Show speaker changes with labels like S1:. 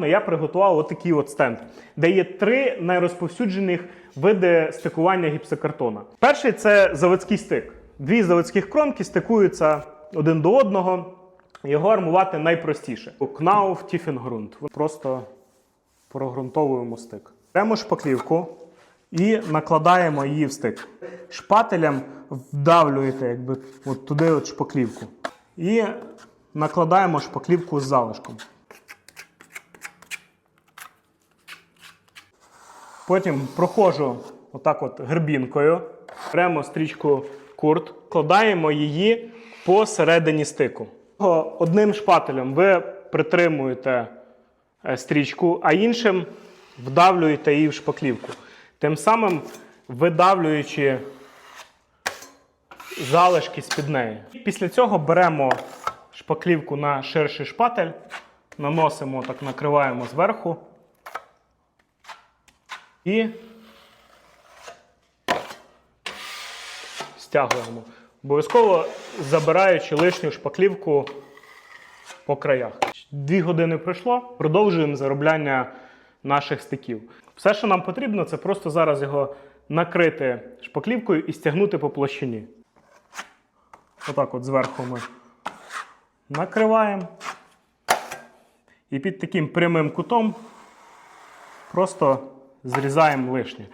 S1: Я приготував отакий от стенд, де є три найрозповсюджених види стикування гіпсокартона. Перший це заводський стик. Дві заводських кромки стикуються один до одного. Його армувати найпростіше. Кнауф Тіфінгрунт. Просто прогрунтовуємо стик. Беремо шпаклівку і накладаємо її в стик. Шпателем вдавлюєте якби, от туди от шпаклівку. І накладаємо шпаклівку з залишком. Потім проходжу отак от гербінкою, беремо стрічку курт, кладаємо її посередині стику. Одним шпателем ви притримуєте е, стрічку, а іншим вдавлюєте її в шпаклівку. Тим самим видавлюючи залишки з-під неї. Після цього беремо шпаклівку на ширший шпатель, наносимо, так накриваємо зверху і стягуємо. Обов'язково забираючи лишню шпаклівку по краях. Дві години пройшло, продовжуємо заробляння наших стиків. Все, що нам потрібно, це просто зараз його накрити шпаклівкою і стягнути по площині. Отак от зверху ми накриваємо. І під таким прямим кутом просто зрізаємо лишнє.